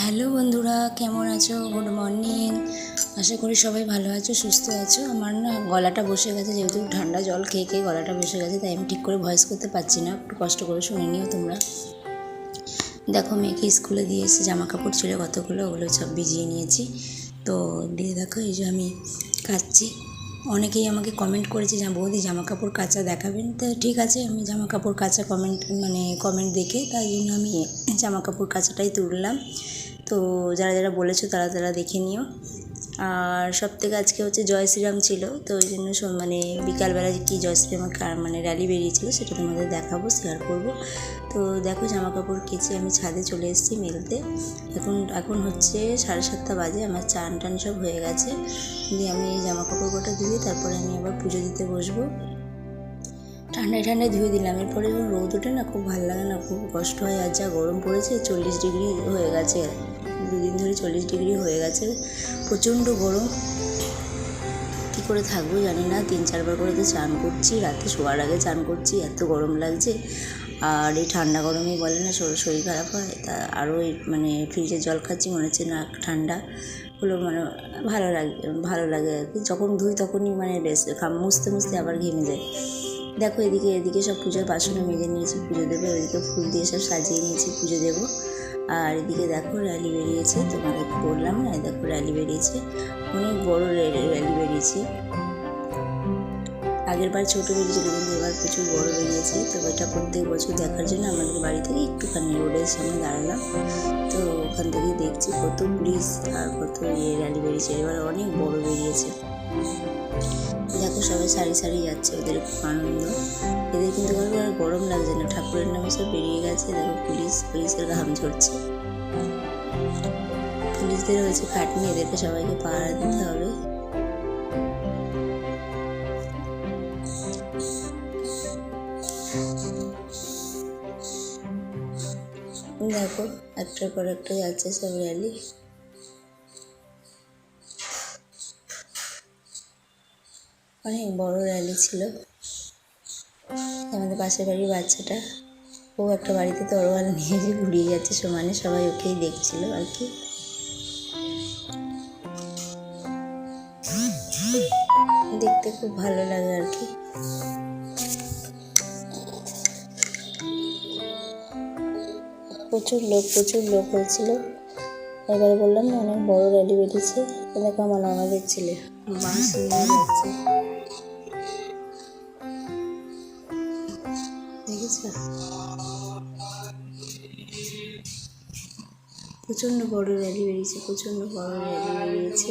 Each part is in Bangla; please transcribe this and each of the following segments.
হ্যালো বন্ধুরা, কেমন আছো? গুড মর্নিং আশা করি সবাই ভালো আছো, সুস্থ আছো। আমার না গলাটা বসে গেছে, যেহেতু ঠান্ডা জল খেয়ে খেয়ে গলাটা বসে গেছে, তাই আমি ঠিক করে ভয়েস করতে পারছি না। একটু কষ্ট করে শুনে নিও তোমরা। দেখো, মেয়েকে স্কুলে দিয়ে এসে জামা কাপড় ছিল কতগুলো, ওগুলো সব ভিজিয়ে নিয়েছি। তো দিয়ে দেখো, এই যে আমি কাচ্ছি অনেকেই আমাকে কমেন্ট করেছে যে বৌদি জামা কাপড় কাচা দেখাবেন? তো ঠিক আছে, আমি জামা কাপড় কাচা কমেন্ট মানে কমেন্ট দেখে তাই জন্য আমি জামা কাপড় কাচাটাই তুললাম। তো যারা যারা বলেছ তারা তারা দেখে নিও। আর সব থেকে আজকে হচ্ছে জয় শ্রীরাম ছিল, তো ওই জন্য মানে বিকালবেলা যে কী জয় শ্রীরামের কা- মানে র্যালি বেরিয়েছিল সেটা তোমাদের দেখাবো শেয়ার করব। তো দেখো জামা কাপড় কেচে আমি ছাদে চলে এসেছি মেলতে। এখন এখন হচ্ছে সাড়ে সাতটা বাজে, আমার চান টান সব হয়ে গেছে। দিয়ে আমি এই জামা কাপড় কটা ধুয়ে তারপরে আমি আবার পুজো দিতে বসবো। ঠান্ডায় ঠান্ডায় ধুয়ে দিলাম, এরপরে রোদ ওঠে না, খুব ভালো লাগে না, খুব কষ্ট হয়। আর যা গরম পড়েছে, চল্লিশ ডিগ্রি হয়ে গেছে। দুদিন ধরে চল্লিশ ডিগ্রি হয়ে গেছে, প্রচণ্ড গরম। কী করে থাকব জানি না, তিন চারবার করে তো চান করছি, রাতে শোয়ার আগে চান করছি, এত গরম লাগছে। আর এই ঠান্ডা গরমেই বলে না শরীর শরীর খারাপ হয়, তা আরও মানে ফ্রিজের জল খাচ্ছি, মনে হচ্ছে না ঠান্ডা। হলো মানে ভালো লাগে ভালো লাগে আর কি। যখন ধুই তখনই মানে বেশ মুছতে মুছতে আবার ঘেমে যায়। দেখো এদিকে এদিকে সব পুজোর বাসনে মেজে নিয়েছি, পুজো দেবো ওইদিকে ফুল দিয়ে সব সাজিয়ে নিয়েছি, পুজো দেবো। আর এদিকে দেখো র্যালি বেরিয়েছে, তোমাদের বললাম না? দেখো র্যালি বেরিয়েছে, অনেক বড় র্যালি বেরিয়েছে। আগের বার ছোটো বেরিয়েছিল, কিন্তু এবার প্রচুর বড় বেরিয়েছে। তো এটা প্রত্যেক বছর দেখার জন্য আমাদের বাড়ি থেকে একটুখানি রোডের সামনে দাঁড়ালাম। তো ওখান থেকে দেখছি কত পুলিশ আর কত ইয়ে র্যালি বেরিয়েছে। এবার অনেক বড় বেরিয়েছে। দেখো সবাই সারি সারি যাচ্ছে, ওদের খুব আনন্দ। এদের কিন্তু কারও আর গরম লাগছে না, ঠাকুরের নামে সব বেরিয়ে গেছে, দেখো পুলিশ, পুলিশের ঘাম ঝরছে। পুলিশদের হয়েছে খাটনি, এদেরকে সবাইকে পাহারা দিতে হবে। দেখো, একটার পর একটা যাচ্ছে সব র্যালি অনেক বড় র্যালি ছিল। আমাদের পাশের বাড়ির বাচ্চাটা, ও একটা বাড়িতে তরোয়াল নিয়ে যে ঘুরিয়ে যাচ্ছে সমানে, সবাই ওকেই দেখছিল আর কি। দেখতে খুব ভালো লাগে আর কি। প্রচুর লোক প্রচুর লোক হয়েছিল। এবার বললাম অনেক বড় র্যালি বেরিয়েছে। দেখো আমার ননদের ছেলে। দেখেছ? প্রচণ্ড বড় র্যালি বেরিয়েছে, প্রচণ্ড বড় র্যালি বেরিয়েছে।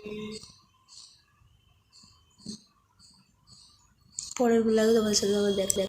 পরের গুলো তোমার সাথে আবার দেখলে